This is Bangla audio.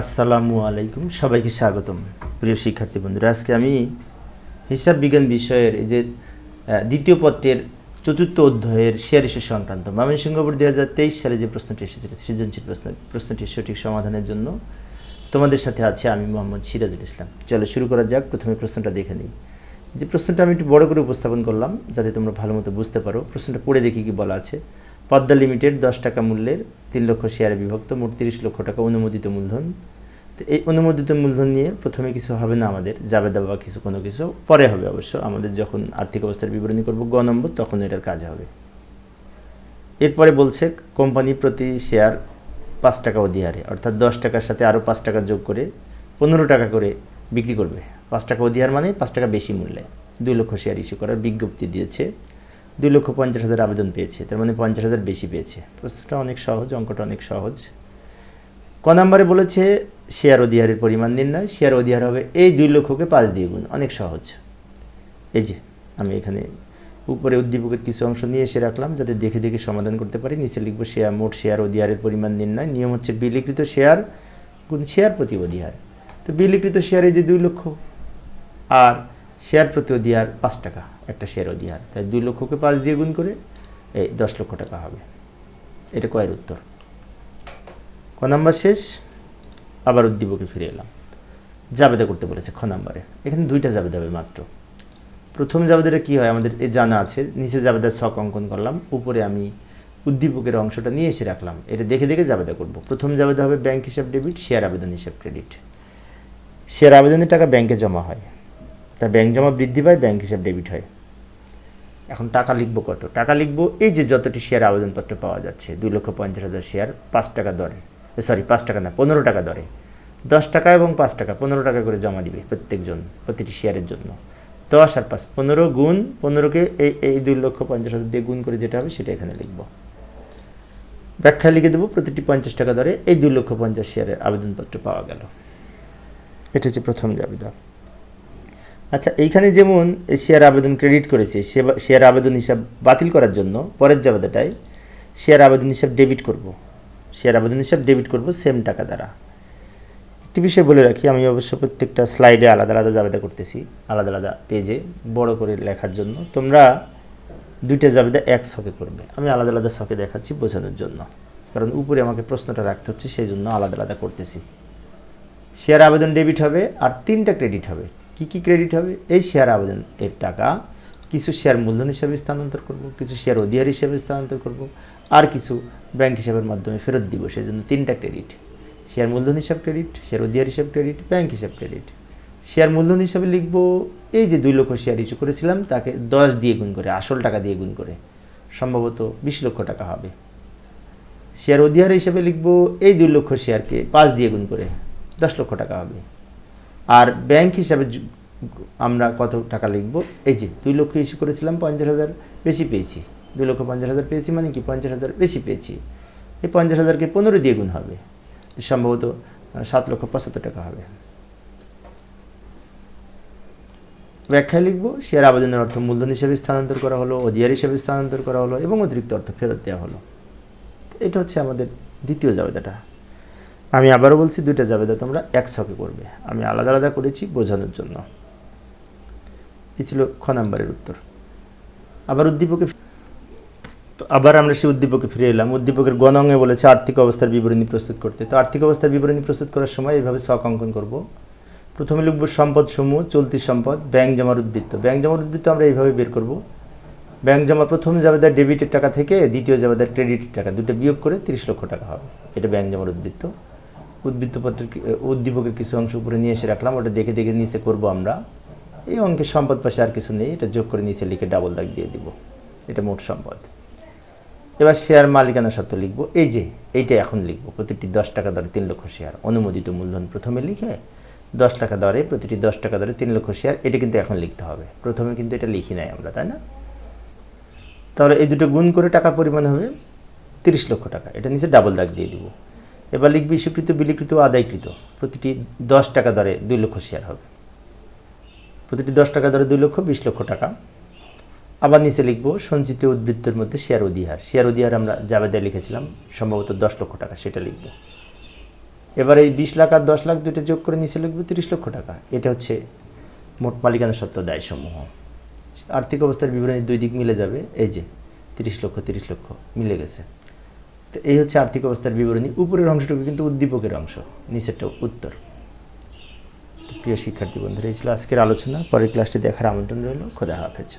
আসসালামু আলাইকুম, সবাইকে স্বাগতম। প্রিয় শিক্ষার্থী বন্ধুরা, আজকে আমি হিসাব বিজ্ঞান বিষয়ের এই যে দ্বিতীয় পত্রের চতুর্থ অধ্যায়ের শেয়ার ইস্যু সংক্রান্ত ময়মনসিংহ বোর্ড দুই হাজার তেইশ সালে যে প্রশ্নটি এসেছিল, সৃজনশীল প্রশ্ন প্রশ্নটির সঠিক সমাধানের জন্য তোমাদের সাথে আছে আমি মোহাম্মদ সিরাজুল ইসলাম। চলো শুরু করা যাক, প্রথমে প্রশ্নটা দেখে নিই। যে প্রশ্নটা আমি একটু বড় করে উপস্থাপন করলাম, যাতে তোমরা ভালো মতো বুঝতে পারো। প্রশ্নটা পড়ে দেখি কি বলা আছে। পদ্মা লিমিটেড দশ টাকা মূল্যের তিন লক্ষ শেয়ারে বিভক্ত, মোট তিরিশ লক্ষ টাকা অনুমোদিত মূলধন। তো এই অনুমোদিত মূলধন নিয়ে প্রথমে কিছু হবে না আমাদের, যাবে দাবা কিছু, কোনো কিছু। পরে হবে অবশ্য, আমাদের যখন আর্থিক অবস্থার বিবরণী করব গ নম্বর, তখন এটার কাজ হবে। এরপরে বলছে, কোম্পানি প্রতি শেয়ার পাঁচ টাকা অধিহারে, অর্থাৎ দশ টাকার সাথে আরও পাঁচ টাকা যোগ করে পনেরো টাকা করে বিক্রি করবে। পাঁচ টাকা অধিহার মানে পাঁচ টাকা বেশি মূল্যে। দুই লক্ষ শেয়ার ইস্যু করার বিজ্ঞপ্তি দিয়েছে। দুই লক্ষ পঞ্চাশ হাজার আবেদন পেয়েছে, তার মানে পঞ্চাশ হাজার বেশি পেয়েছে। প্রশ্নটা অনেক সহজ, অঙ্কটা অনেক সহজ। ক নম্বরে বলেছে শেয়ার অধিহারের পরিমাণ নির্ণয় শেয়ার অধিহার হবে এই দুই লক্ষকে পাঁচ দিয়ে গুণ, অনেক সহজ। এই যে, আমি এখানে উপরে উদ্দীপকের কিছু অংশ নিয়ে এসে রাখলাম, যাতে দেখে দেখে সমাধান করতে পারি। নিচে লিখব শেয়ার মোট শেয়ার অধিহারের পরিমাণ নির্ণয়। নিয়ম হচ্ছে বিলিকৃত শেয়ার গুণ শেয়ার প্রতি অধিহার তো বিলিকৃত শেয়ার যে দুই লক্ষ, আর শেয়ার প্রতি অধিহার পাঁচ টাকা, একটা শেয়ার অধিহার তাই দুই লক্ষকে পাঁচ দিয়ে গুণ করে এই দশ লক্ষ টাকা হবে। এটা কয়ের উত্তর। ক নাম্বার শেষ, আবার উদ্দীপকে ফিরে এলাম। জাবেদা করতে বলেছে খ নাম্বারে। এখানে দুইটা জাবেদা হবে মাত্র। প্রথম জাবেদাটা কী হয়? আমাদের এ জানা আছে। নিচে জাবেদার ছক অঙ্কন করলাম। উপরে আমি উদ্দীপকের অংশটা নিয়ে এসে রাখলাম। এটা দেখে দেখে জাবেদা করব। প্রথম জাবেদা হবে ব্যাংক হিসাব ডেবিট, শেয়ার আবেদন হিসাব ক্রেডিট। শেয়ার আবেদনের টাকা ব্যাংকে জমা হয়। তা ব্যাংক জমা বৃদ্ধি পায় ব্যাংক হিসাব ডেবিট হয়। এখন টাকা লিখব কত? টাকা লিখব, এই যে যতটি শেয়ার আবেদনপত্র পাওয়া যাচ্ছে, দুই লক্ষ পঞ্চাশ হাজার শেয়ার পাঁচ টাকা দরে সরি পাঁচ টাকা না, পনেরো টাকা দরে। দশ টাকা এবং পাঁচ টাকা, পনেরো টাকা করে জমা দিবে প্রত্যেকজন, প্রতিটি শেয়ারের জন্য। দশ আর পাঁচ, পনেরো গুণ, পনেরোকে এই এই দুই লক্ষ পঞ্চাশ হাজার দিয়ে গুণ করে যেটা হবে, সেটা এখানে লিখব। ব্যাখ্যা লিখে দেবো, প্রতিটি পঞ্চাশ টাকা দরে এই দুই লক্ষ পঞ্চাশ শেয়ারের আবেদনপত্র পাওয়া গেল। এটা হচ্ছে প্রথম জাবেদা। আচ্ছা এইখানে যেমন শেয়ার আবেদন ক্রেডিট করেছে শেয়ার আবেদন হিসাব বাতিল করার জন্য, পরের জাবেদাটায় শেয়ার আবেদন হিসাব ডেবিট করব। শেয়ার আবেদন হিসাব ডেবিট করব সেম টাকা দ্বারা। একটি বিষয় বলে রাখি, আমি অবশ্য প্রত্যেকটা স্লাইডে আলাদা আলাদা জাবেদা করতেছি, আলাদা আলাদা পেজে বড় করে লেখার জন্য। তোমরা দুইটা জাবেদা এক শখে করবে। আমি আলাদা আলাদা শখে দেখাচ্ছি বোঝানোর জন্য। কারণ উপরে আমাকে প্রশ্নটা রাখতে হচ্ছে, সেই জন্য আলাদা আলাদা করতেছি। শেয়ার আবেদন ডেবিট হবে, আর তিনটা ক্রেডিট হবে। কি কি ক্রেডিট হবে? এই শেয়ার আবেদন এর টাকা, কিছু শেয়ার মূলধন হিসাবে স্থানান্তর করব, কিছু শেয়ার অধিহার হিসাবে স্থানান্তর করব, আর কিছু ব্যাংক হিসাবের মাধ্যমে ফেরত দিব। সেই জন্য তিনটা ক্রেডিট শেয়ার মূলধন হিসাব ক্রেডিট শেয়ার অধিহার হিসাব ক্রেডিট ব্যাংক হিসাব ক্রেডিট শেয়ার মূলধন হিসাবে লিখব, এই যে দুই লক্ষ শেয়ার ইস্যু করেছিলাম, তাকে দশ দিয়ে গুণ করে, আসল টাকা দিয়ে গুণ করে, সম্ভবত বিশ লক্ষ টাকা হবে। শেয়ার অধিহার হিসাবে লিখব, এই দুই লক্ষ শেয়ারকে পাঁচ দিয়ে গুণ করে, দশ লক্ষ টাকা হবে। আর ব্যাংক হিসাবে আমরা কত টাকা লিখব? এই যে দুই লক্ষ ইস্যু করেছিলাম, পঞ্চাশ হাজার বেশি পেয়েছি। দুই লক্ষ পঞ্চাশ হাজার পেয়েছি মানে কি? পঞ্চাশ হাজার বেশি পেয়েছি। এই পঞ্চাশ হাজারকে পনেরো দিয়ে গুণ হবে। সম্ভবত সাত লক্ষ পঁচাত্তর টাকা হবে। ব্যাখ্যায় লিখব শেয়ার আবেদনের অর্থ মূলধন হিসেবে স্থানান্তর করা হলো অধিয়ার হিসেবে স্থানান্তর করা হলো এবং অতিরিক্ত অর্থ ফেরত দেওয়া হলো। এটা হচ্ছে আমাদের দ্বিতীয় জাবেদাটা। আমি আবারও বলছি, দুইটা জাবেদা তোমরা এক ছকে করবে। আমি আলাদা আলাদা করেছি বোঝানোর জন্য। এই ছিল খ নাম্বারের উত্তর। আবার উদ্দীপকে তো আবার আমরা সেই উদ্দীপকে ফিরে এলাম। উদ্দীপকের গণঙ্গে বলেছে, আর্থিক অবস্থার বিবরণী প্রস্তুত করতে। তো আর্থিক অবস্থার বিবরণী প্রস্তুত করার সময় এইভাবে ছক অঙ্কন করব। প্রথমে লিখব সম্পদ সমূহ চলতি সম্পদ, ব্যাংক জমার উদ্বৃত্ত। ব্যাংক জমার উদ্বৃত্ত আমরা এইভাবে বের করব। ব্যাংক জমা প্রথম জাবেদার ডেবিটের টাকা থেকে দ্বিতীয় জাবেদার ক্রেডিটের টাকা, দুটো বিয়োগ করে তিরিশ লক্ষ টাকা হবে। এটা ব্যাংক জমার উদ্বৃত্ত। উদ্বৃত্তপত্রের উদ্দীপকের কিছু অংশ উপরে নিয়ে এসে রাখলাম, ওটা দেখে দেখে নিচে করব আমরা। এই অঙ্কের সম্পদ পাশে আর কিছু নেই, এটা যোগ করে নিচে লিখে ডাবল দাগ দিয়ে দিব। এটা মোট সম্পদ। এবার শেয়ার মালিকানা সত্ত্ব লিখব। এই যে, এইটা এখন লিখব। প্রতিটি দশ টাকা দরে তিন লক্ষ শেয়ার অনুমোদিত মূলধন প্রথমে লিখে দশ টাকা দরে, প্রতিটি দশ টাকা দরে তিন লক্ষ শেয়ার এটা কিন্তু এখন লিখতে হবে। প্রথমে কিন্তু এটা লিখি নাই আমরা, তাই না? তাহলে এই দুটো গুণ করে টাকার পরিমাণ হবে তিরিশ লক্ষ টাকা। এটা নিচে ডাবল দাগ দিয়ে দিব। এবার লিখবি, স্বীকৃত, বিলিকৃত আদায়কৃত। প্রতিটি দশ টাকা দরে দুই লক্ষ শেয়ার হবে। প্রতিটি দশ টাকা দরে দুই লক্ষ, বিশ লক্ষ টাকা। আবার নিচে লিখব, সঞ্চিত উদ্বৃত্তের মধ্যে শেয়ার অধিহার। শেয়ার অধিহার আমরা জাবেদায় লিখেছিলাম, সম্ভবত দশ লক্ষ টাকা, সেটা লিখব। এবার এই বিশ লাখ আর দশ লাখ দুটো যোগ করে নিচে লিখব তিরিশ লক্ষ টাকা। এটা হচ্ছে মোট মালিকানা সত্ত্ব দায়সমূহ। আর্থিক অবস্থার বিবরণী দুই দিক মিলে যাবে। এই যে, তিরিশ লক্ষ তিরিশ লক্ষ মিলে গেছে। তো এই হচ্ছে আর্থিক অবস্থার বিবরণী। উপরের অংশটুকু কিন্তু উদ্দীপকের অংশ, নিচেরটা উত্তর। তো প্রিয় শিক্ষার্থী বন্ধুরা, এই ছিল আজকের আলোচনা। পরের ক্লাসটি দেখার আমন্ত্রণ রইল। খোদা হাফেজ।